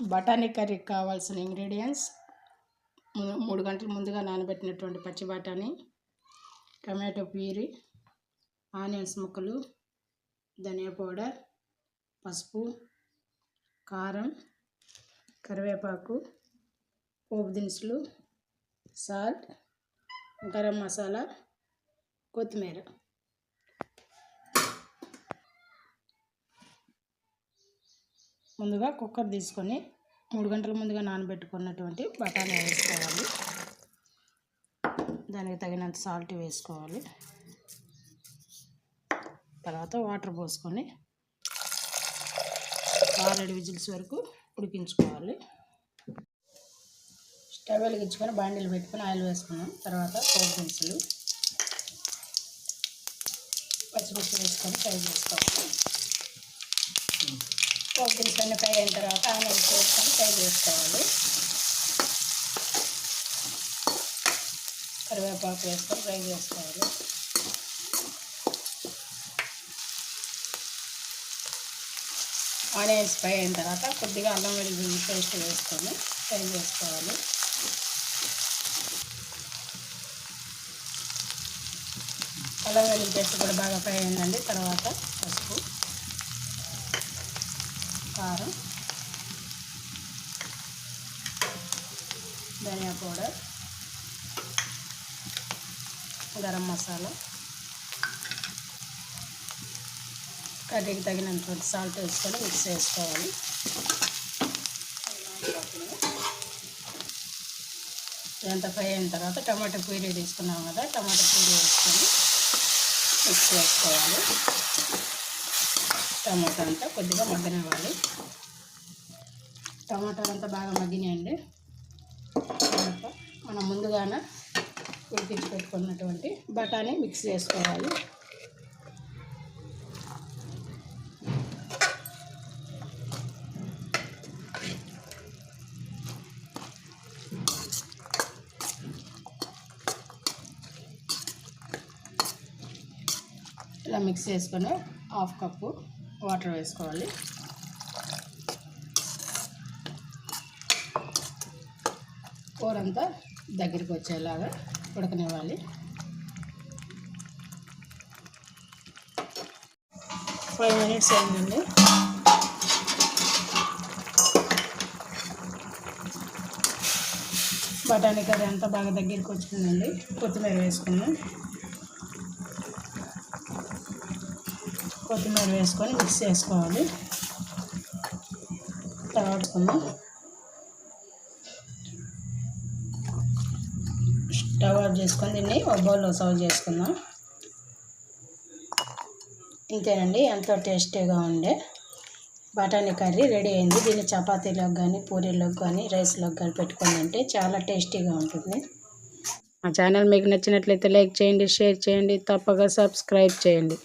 బఠానీ కర్రీకి కావాల్సిన ఇంగ్రీడియంట్స్. మూడు గంటల ముందుగా నానబెట్టినటువంటి పచ్చి బఠానీ టమాటో ప్యూరీ ఆనియన్స్ ముక్కలు ధనియా పౌడర్ పసుపు కారం కరివేపాకు పోపు దినుసులు సాల్ట్ గరం మసాలా కొత్తిమీర. ముందుగా కుక్కర్ తీసుకొని మూడు గంటల ముందుగా నానబెట్టుకున్నటువంటి బఠానీ వేసుకోవాలి. దానికి తగినంత సాల్ట్ వేసుకోవాలి. తర్వాత వాటర్ పోసుకొని ఆరేడు విజిల్స్ వరకు ఉడికించుకోవాలి. స్టవ్ వెలిగించుకొని బాండీలు పెట్టుకొని ఆయిల్ వేసుకున్నాం. తర్వాత పోపు దినుసులు పచ్చిమిర్చి వేసుకొని ఫ్రై చేసుకోవాలి. పోపు దినుసులు ఫ్రై అయిన తర్వాత ఆనియన్స్ వేసుకొని ఫ్రై చేసుకోవాలి. కరివేపాకు వేసుకొని ఫ్రై చేసుకోవాలి. ఆనియన్స్ ఫ్రై అయిన తర్వాత కొద్దిగా అల్లం వెల్లుల్లి పేస్ట్ వేసుకొని ఫ్రై చేసుకోవాలి. అల్లం వెల్లుల్లి పేస్ట్ కూడా బాగా ఫ్రై అయిందండి. తర్వాత పసుపు. కారం ధనియా పౌడర్ గరం మసాలా కర్రీకి తగినంత సాల్ట్ వేసుకొని మిక్స్ చేసుకోవాలి. ఇదంతా ఫ్రై అయిన తర్వాత టమాటా ప్యూరీ తీసుకున్నాం కదా టమాటా ప్యూరీ వేసుకొని మిక్స్ చేసుకోవాలి. టమాటా అంతా కొద్దిగా మగ్గనివ్వాలి. టమాటాలు అంతా బాగా మగ్గినాయండి. తర్వాత మనం ముందుగానే ఉడికించి పెట్టుకున్నటువంటి బఠానీ మిక్స్ చేసుకోవాలి. ఇలా మిక్స్ చేసుకొని హాఫ్ కప్పు వాటర్ వేసుకోవాలి. కూర అంతా దగ్గరికి వచ్చేలాగా ఉడకనివ్వాలి. ఫైవ్ మినిట్స్ అయిందండి. బఠానీ కర్రీ అంతా బాగా దగ్గరికి వచ్చిందండి. కొత్తిమీర వేసుకున్నాం. కొత్తిమీర వేసుకొని మిక్స్ చేసుకోవాలి. తర్వాత స్టవ్ ఆఫ్ చేసుకొని దీన్ని ఒక బౌల్లో సర్వ్ చేసుకుందాం. ఇంతేనండి ఎంతో టేస్టీగా ఉండే బఠానీ కర్రీ రెడీ అయింది. దీన్ని చపాతీలోకి కానీ పూరీలోకి కానీ రైస్లోకి కానీ పెట్టుకొని అంటే చాలా టేస్టీగా ఉంటుంది. మా ఛానల్ మీకు నచ్చినట్లయితే లైక్ చేయండి షేర్ చేయండి తప్పగా సబ్స్క్రైబ్ చేయండి.